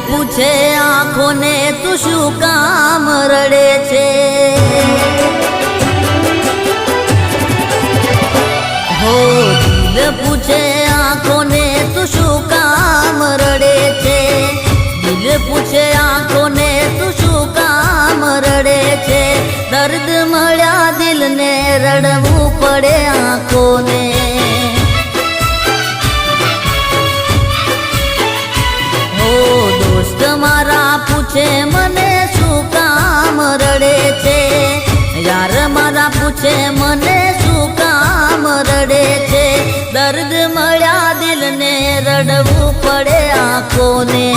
પૂછે આંખોને તું શું કામ રડે છે? હો, દિલ પૂછે આંખોને તું શું કામ રડે છે? દિલ પૂછે આંખો યાર મારા પૂછે મને શું કામ રડે છે? દર્દ મળ્યા દિલને રડવું પડે આંખોને.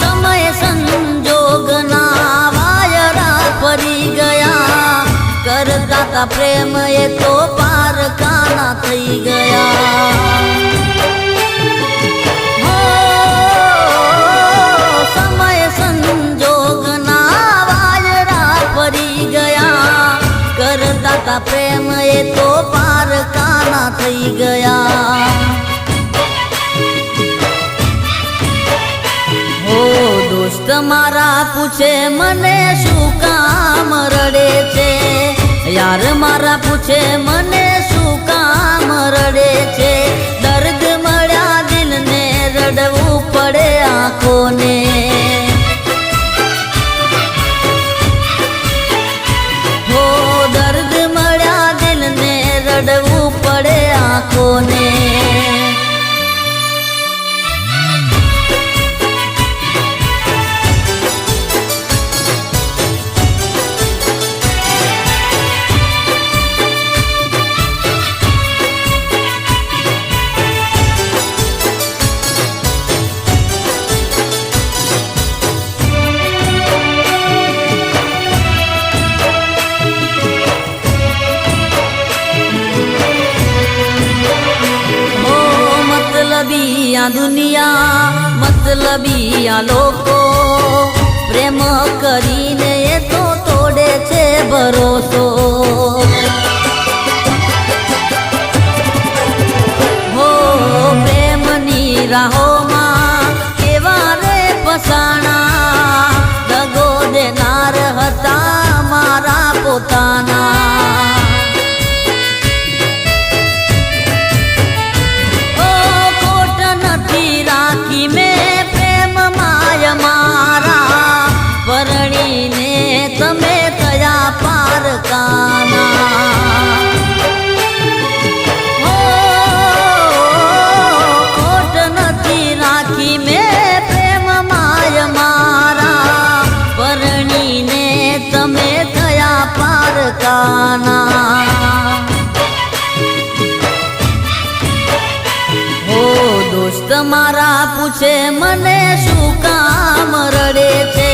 સમય સંજોગના વાયરા ફરી ગયા. કરતા પ્રેમ એ તો પાર કાના થઈ ગયા. કરતા પ્રેમ એ તો પાર કાના થઈ ગયા હો દોસ્ત મારા પૂછે મને શું કામ રડે છે યાર મારા પૂછે મને આ દુનિયા મતલબી આ લોકો પ્રેમ કરીને પૂછે મને શું કામ રડે છે?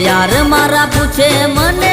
યાર મારા પૂછે મને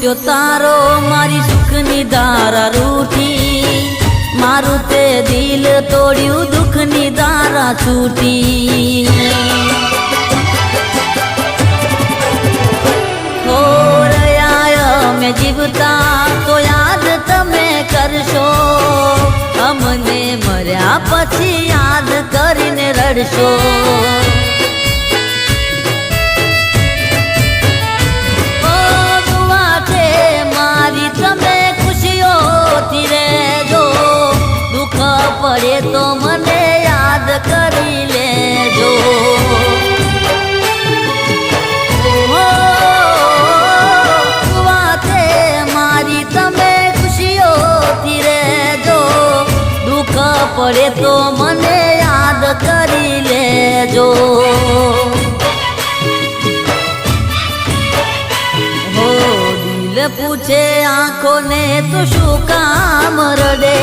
છૂટ્યો તારો મારી સુખની ધારા રૂઠી. મારું તે દિલ તોડ્યું દુઃખની ધારા છૂટી. હો રહ્યા મેં જીવતા તો યાદ તમે કરશો. અમને મર્યા પછી યાદ કરીને રડશો. પડે તો મને યાદ કરી લેજો. છે મારી તમે ખુશીઓથી રહેજો. પડે તો મને યાદ કરી લેજો. પૂછે આંખોને તું શું કામ રડે?